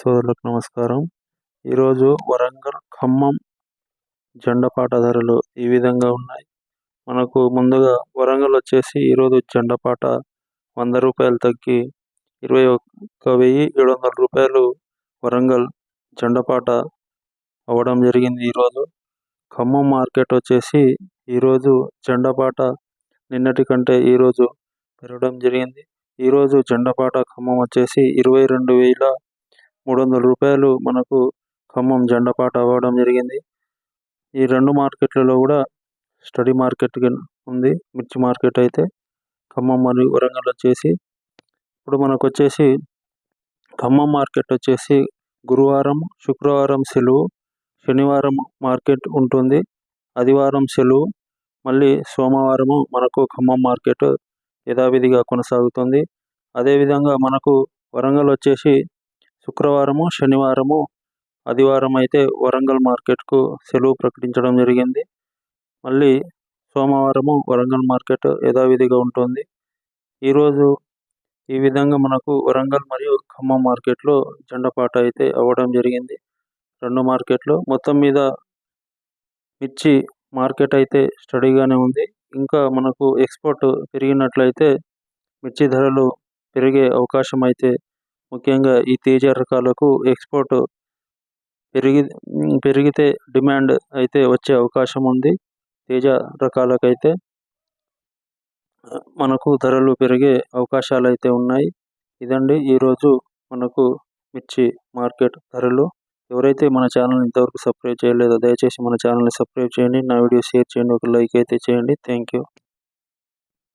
సోదరులకు నమస్కారం. ఈరోజు వరంగల్ ఖమ్మం జెండపాట ధరలు ఈ విధంగా ఉన్నాయి. మనకు ముందుగా వరంగల్ వచ్చేసి ఈరోజు జెండపాట వంద రూపాయలు తగ్గి ఇరవై ఒక్క వెయ్యి ఏడు వందల రూపాయలు వరంగల్ జెండపాట అవ్వడం జరిగింది ఈరోజు. ఖమ్మం మార్కెట్ వచ్చేసి ఈరోజు జెండపాట నిన్నటి కంటే ఈరోజు పెరగడం జరిగింది. ఈరోజు జెండపాట ఖమ్మం వచ్చేసి ఇరవై రెండు వేల మూడు వందల రూపాయలు మనకు ఖమ్మం జెండపాట అవ్వడం జరిగింది. ఈ రెండు మార్కెట్లలో కూడా స్టడీ మార్కెట్ ఉంది. మిర్చి మార్కెట్ అయితే ఖమ్మం మరియు వరంగల్ వచ్చేసి ఇప్పుడు మనకు వచ్చేసి ఖమ్మం మార్కెట్ వచ్చేసి గురువారం శుక్రవారం సెలవు శనివారం మార్కెట్ ఉంటుంది. ఆదివారం సెలవు మళ్ళీ సోమవారము మనకు ఖమ్మం మార్కెట్ యథావిధిగా కొనసాగుతుంది. అదేవిధంగా మనకు వరంగల్ వచ్చేసి శుక్రవారము శనివారము ఆదివారం అయితే వరంగల్ మార్కెట్కు సెలవు ప్రకటించడం జరిగింది. మళ్ళీ సోమవారము వరంగల్ మార్కెట్ యథావిధిగా ఉంటుంది. ఈరోజు ఈ విధంగా మనకు వరంగల్ మరియు ఖమ్మం మార్కెట్లో జెండపాట అయితే అవ్వడం జరిగింది. రెండు మార్కెట్లు మొత్తం మీద మిర్చి మార్కెట్ అయితే స్టడీగానే ఉంది. ఇంకా మనకు ఎక్స్పోర్ట్ పెరిగినట్లయితే మిర్చి ధరలు పెరిగే అవకాశం అయితే ముఖ్యంగా ఈ తేజ రకాలకు ఎక్స్పోర్ట్ పెరిగి పెరిగితే డిమాండ్ అయితే వచ్చే అవకాశం ఉంది. తేజ రకాలకైతే మనకు ధరలు పెరిగే అవకాశాలు అయితే ఉన్నాయి. ఇదండి ఈరోజు మనకు మిర్చి మార్కెట్ ధరలు. ఎవరైతే మన ఛానల్ ఇంతవరకు సబ్స్క్రైబ్ చేయలేదో దయచేసి మన ఛానల్ని సబ్స్క్రైబ్ చేయండి. నా వీడియో షేర్ చేయండి. ఒక లైక్ అయితే చేయండి. Thank you.